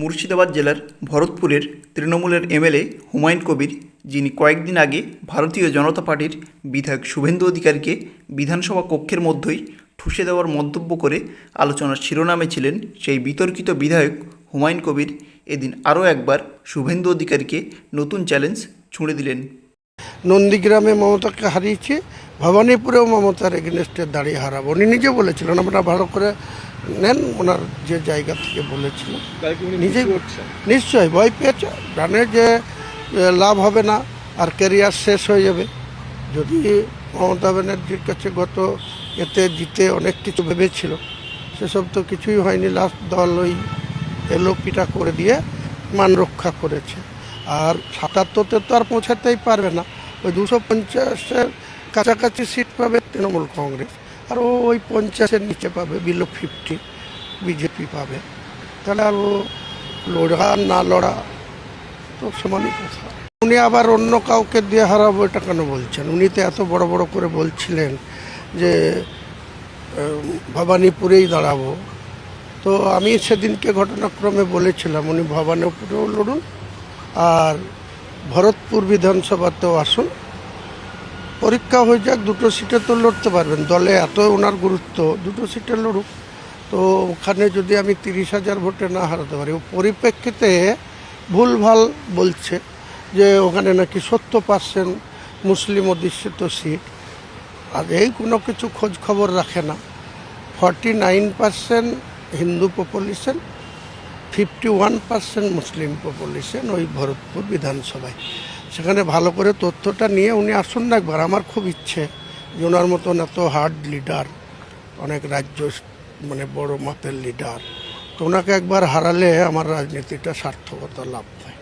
মুর্শিদাবাদ জেলার ভরতপুরের তৃণমূলের এমএলএ হুমায়ুন কবির, যিনি কয়েকদিন আগে ভারতীয় জনতা পার্টির বিধায়ক শুভেন্দু অধিকারীকে বিধানসভা কক্ষের মধ্যেই ঠুসে দেওয়ার মন্তব্য করে আলোচনার শিরোনামে ছিলেন সেই বিতর্কিত বিধায়ক হুমায়ুন কবির। এদিন আরও একবার শুভেন্দু অধিকারীকে নতুন চ্যালেঞ্জ ছুঁড়ে দিলেন। নন্দীগ্রামে মমতাকে হারিয়েছে, ভবানীপুরেও মমতার এগেনস্টে দাঁড়িয়ে হারাবো। উনি নিজে বলেছিলেন, আমরা ভালো করে নেন ওনার যে জায়গা থেকে বলেছিলেন নিজেই নিশ্চয়ই ভয় পেয়েছে। জানে যে লাভ হবে না আর ক্যারিয়ার শেষ হয়ে যাবে। যদি মমতা ব্যানার্জির কাছে গত এতে জিতে অনেক কিছু ভেবেছিল সেসব তো কিছুই হয়নি। লাস্ট দল ওই এলোপিটা করে দিয়ে মান রক্ষা করেছে। আর সাতাত্তরতে তো আর পৌঁছাতেই পারবে না। ওই দুশো পঞ্চাশের কাছাকাছি সিট পাবে তৃণমূল কংগ্রেস। আর ওই পঞ্চাশের নিচে পাবে বিলো ফিফটি বিজেপি পাবে। তাহলে আর ও লড়া না লড়া, তো সমানই কথা। উনি আবার অন্য কাউকে দিয়ে হারাবো এটা কেন বলছেন? উনি তো এত বড় বড় করে বলছিলেন যে ভবানীপুরেই দাঁড়াবো। তো আমি সেদিনকে ঘটনাক্রমে বলেছিলাম, উনি ভবানীপুরেও লড়ুন আর ভরতপুর বিধানসভাতেও আসুন। পরীক্ষা হয়ে যাক, দুটো সিটে তো লড়তে পারবেন। দলে এত ওনার গুরুত্ব, দুটো সিটে লড়ুক। তো ওখানে যদি আমি তিরিশ হাজার ভোটে না হারাতে পারি, ও পরিপ্রেক্ষিতে ভুলভাল বলছে যে ওখানে নাকি সত্তর পার্সেন্ট মুসলিম অধিষ্ঠিত সিট। আর এই কোনো কিছু খোঁজ খবর রাখে না। Forty nine percent Hindu population, fifty one percent Muslim population ওই ভরতপুর বিধানসভায়। সেখানে ভালো করে তথ্যটা নিয়ে উনি আসুন না একবার। আমার খুব ইচ্ছে যে ওনার মতন এত হার্ড লিডার অনেক রাজ্য মানে বড় মাপের লিডার তো ওনাকে একবার হারালে আমার রাজনীতিটা সার্থকতা লাভ হয়।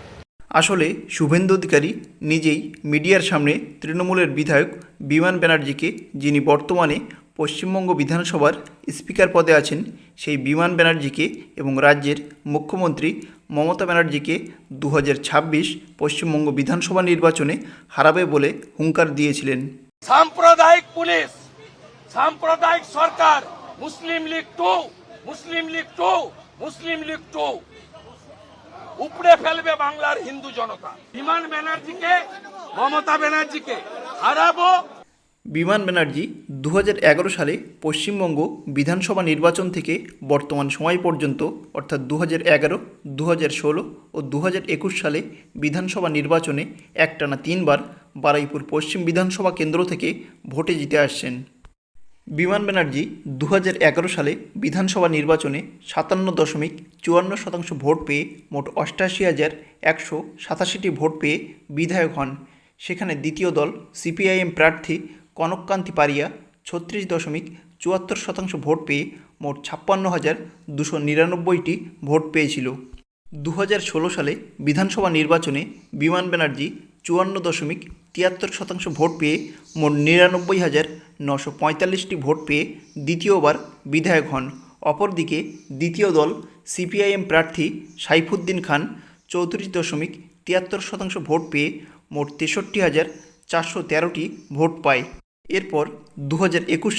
আসলে শুভেন্দু অধিকারী নিজেই মিডিয়ার সামনে তৃণমূলের বিধায়ক বিমান ব্যানার্জিকে, যিনি বর্তমানে পশ্চিমবঙ্গ বিধানসভার স্পিকার পদে আছেন, সেই বিমান ব্যানার্জিকে এবং রাজ্যের মুখ্যমন্ত্রী মমতা ব্যানার্জিকে দু পশ্চিমবঙ্গ বিধানসভা নির্বাচনে হারাবে বলে হুঙ্কার দিয়েছিলেন। সাম্প্রদায়িক পুলিশ সাম্প্রদায়িক সরকার Muslim League two Muslim League two Muslim League two. উপড়ে ফেলবে বাংলার হিন্দু জনতা। বিমান ব্যানার্জিকে মমতা ব্যানার্জিকে হারাবো। বিমান ব্যানার্জি দু হাজার এগারো সালে পশ্চিমবঙ্গ বিধানসভা নির্বাচন থেকে বর্তমান সময় পর্যন্ত, অর্থাৎ দু হাজার এগারো দু হাজার ষোলো ও দু হাজার একুশ সালে বিধানসভা নির্বাচনে একটানা তিনবার বারাইপুর পশ্চিম বিধানসভা কেন্দ্র থেকে ভোটে জিতে আসছেন। বিমান ব্যানার্জি দু সালে বিধানসভা নির্বাচনে সাতান্ন দশমিক চুয়ান্ন শতাংশ ভোট পেয়ে মোট অষ্টাশি হাজার একশো সাতাশিটি ভোট পেয়ে বিধায়ক হন। সেখানে দ্বিতীয় দল সিপিআইএম প্রার্থী কনককান্তি পারিয়া ছত্রিশ দশমিক চুয়াত্তর শতাংশ ভোট পেয়ে মোট ছাপ্পান্ন হাজার দুশো নিরানব্বইটি ভোট পেয়েছিল। দু সালে বিধানসভা নির্বাচনে বিমান ব্যানার্জি চুয়ান্ন দশমিক তিয়াত্তর শতাংশ ভোট পেয়ে মোট নিরানব্বই হাজার নশো পঁয়তাল্লিশটি ভোট পেয়ে দ্বিতীয়বার বিধায়ক হন। অপরদিকে দ্বিতীয় দল সিপিআইএম প্রার্থী সাইফুদ্দিন খান চৌত্রিশ দশমিক তিয়াত্তর শতাংশ ভোট পেয়ে মোট তেষট্টি হাজার চারশো তেরোটি ভোট পায়। এরপর দু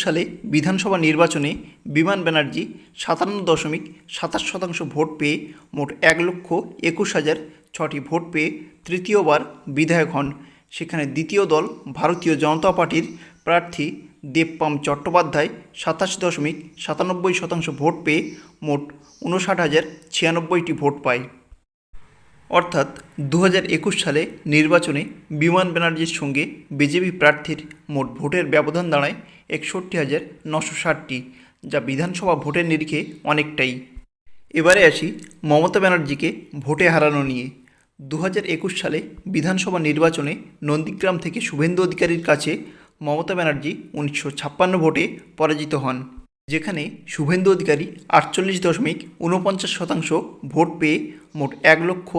সালে বিধানসভা নির্বাচনে বিমান ব্যানার্জি সাতান্ন দশমিক সাতাশ শতাংশ ভোট পেয়ে মোট এক লক্ষ একুশ হাজার ছটি ভোট পেয়ে তৃতীয়বার বিধায়ক হন। সেখানে দ্বিতীয় দল ভারতীয় জনতা পার্টির প্রার্থী দেবপাম চট্টোপাধ্যায় সাতাশ দশমিক সাতানব্বই শতাংশ ভোট পেয়ে মোট উনষাট হাজার ছিয়ানব্বইটি ভোট পায়। অর্থাৎ দু সালে নির্বাচনে বিমান ব্যানার্জির সঙ্গে বিজেপি প্রার্থীর মোট ভোটের ব্যবধান দাঁড়ায় একষট্টি হাজার নশো ষাটটি, যা বিধানসভা ভোটের নিরিখে অনেকটাই। এবারে আসি মমতা ব্যানার্জিকে ভোটে হারানো নিয়ে। দু সালে বিধানসভা নির্বাচনে নন্দীগ্রাম থেকে শুভেন্দু অধিকারীর কাছে মমতা ব্যানার্জি উনিশশো ছাপ্পান্ন ভোটে পরাজিত হন। যেখানে শুভেন্দু অধিকারী আটচল্লিশ দশমিক উনপঞ্চাশ শতাংশ ভোট পেয়ে মোট এক লক্ষ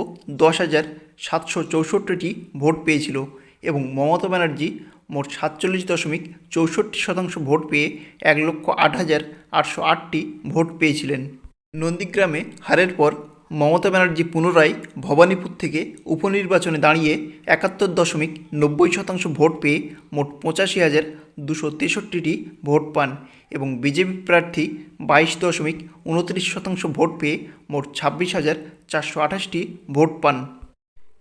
দশ হাজার সাতশো চৌষট্টিটি ভোট পেয়েছিল এবং মমতা ব্যানার্জি মোট সাতচল্লিশ দশমিক চৌষট্টি শতাংশ ভোট পেয়ে এক লক্ষ আট হাজার আটশো আটটি ভোট পেয়েছিলেন। নন্দীগ্রামে হারের পর মমতা ব্যানার্জি পুনরায় ভবানীপুর থেকে উপনির্বাচনে দাঁড়িয়ে একাত্তর দশমিক নব্বই শতাংশ ভোট পেয়ে মোট পঁচাশি হাজার দুশো তেষট্টিটি ভোট পান এবং বিজেপি প্রার্থী বাইশ দশমিক উনত্রিশ শতাংশ ভোট পেয়ে মোট ছাব্বিশ হাজার চারশো আঠাশটি ভোট পান।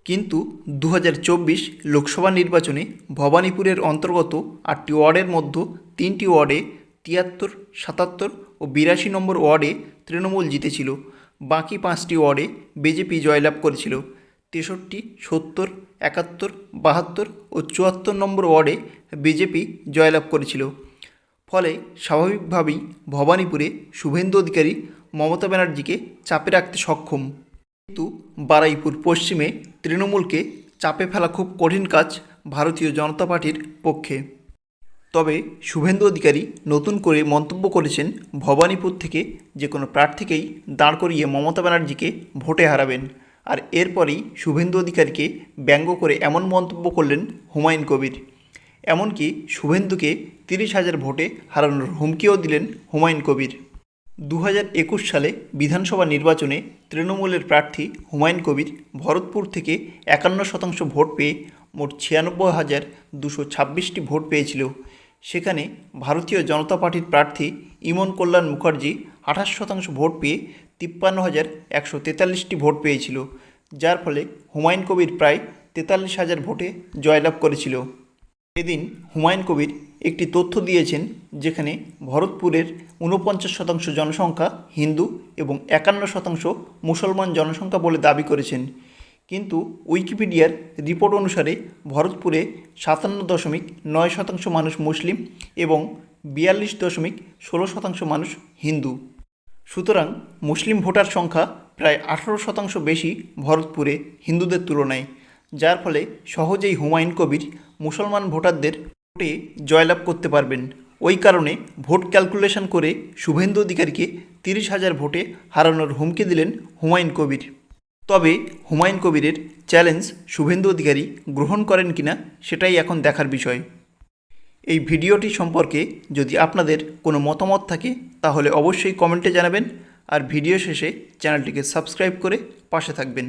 কিন্তু দু হাজার চব্বিশ লোকসভা নির্বাচনে ভবানীপুরের অন্তর্গত আটটি ওয়ার্ডের মধ্যে তিনটি ওয়ার্ডে তিয়াত্তর, সাতাত্তর ও বিরাশি নম্বর ওয়ার্ডে তৃণমূল জিতেছিল। বাকি পাঁচটি ওয়ার্ডে বিজেপি জয়লাভ করেছিল। তেষট্টি, সত্তর, একাত্তর, বাহাত্তর ও চুয়াত্তর নম্বর ওয়ার্ডে বিজেপি জয়লাভ করেছিল। ফলে স্বাভাবিকভাবেই ভবানীপুরে শুভেন্দু অধিকারী মমতা ব্যানার্জিকে চাপে রাখতে সক্ষম। কিন্তু বারাইপুর পশ্চিমে তৃণমূলকে চাপে ফেলা খুব কঠিন কাজ ভারতীয় জনতা পার্টির পক্ষে। তবে শুভেন্দু অধিকারী নতুন করে মন্তব্য করেছেন ভবানীপুর থেকে যে কোনো প্রার্থীকেই দাঁড় করিয়ে মমতা ব্যানার্জিকে ভোটে হারাবেন। আর এরপরেই শুভেন্দু অধিকারীকে ব্যঙ্গ করে এমন মন্তব্য করলেন হুমায়ুন কবির। এমনকি শুভেন্দুকে তিরিশ হাজার ভোটে হারানোর হুমকিও দিলেন হুমায়ুন কবির। দু একুশ সালে বিধানসভা নির্বাচনে তৃণমূলের প্রার্থী হুমায়ুন কবির ভরতপুর থেকে একান্ন শতাংশ ভোট পেয়ে মোট ছিয়ানব্বই হাজার দুশো ছাব্বিশটি ভোট পেয়েছিল। সেখানে ভারতীয় জনতা পার্টির প্রার্থী ইমন কল্যাণ মুখার্জি আঠাশ শতাংশ ভোট পেয়ে তিপ্পান্ন হাজার একশো তেতাল্লিশটি ভোট পেয়েছিল, যার ফলে হুমায়ুন কবির প্রায় তেতাল্লিশ হাজার ভোটে জয়লাভ করেছিল। এদিন হুমায়ুন কবির একটি তথ্য দিয়েছেন যেখানে ভরতপুরের ঊনপঞ্চাশ শতাংশ জনসংখ্যা হিন্দু এবং একান্ন শতাংশ মুসলমান জনসংখ্যা বলে দাবি করেছেন। কিন্তু উইকিপিডিয়ার রিপোর্ট অনুসারে ভরতপুরে সাতান্ন দশমিক নয় শতাংশ মানুষ মুসলিম এবং বিয়াল্লিশ দশমিক ষোলো শতাংশ মানুষ হিন্দু। সুতরাং মুসলিম ভোটার সংখ্যা প্রায় আঠারো শতাংশ বেশি ভরতপুরে হিন্দুদের তুলনায়, যার ফলে সহজেই হুমায়ুন কবির মুসলমান ভোটারদের ভোটে জয়লাভ করতে পারবেন। ওই কারণে ভোট ক্যালকুলেশন করে শুভেন্দু অধিকারীকে তিরিশ হাজার ভোটে হারানোর হুমকি দিলেন হুমায়ুন কবির। তবে হুমায়ুন কবিরের চ্যালেঞ্জ শুভেন্দু অধিকারী গ্রহণ করেন কিনা সেটাই এখন দেখার বিষয়। এই ভিডিওটি সম্পর্কে যদি আপনাদের কোনো মতামত থাকে, তাহলে অবশ্যই কমেন্টে জানাবেন আর ভিডিও শেষে চ্যানেলটিকে সাবস্ক্রাইব করে পাশে থাকবেন।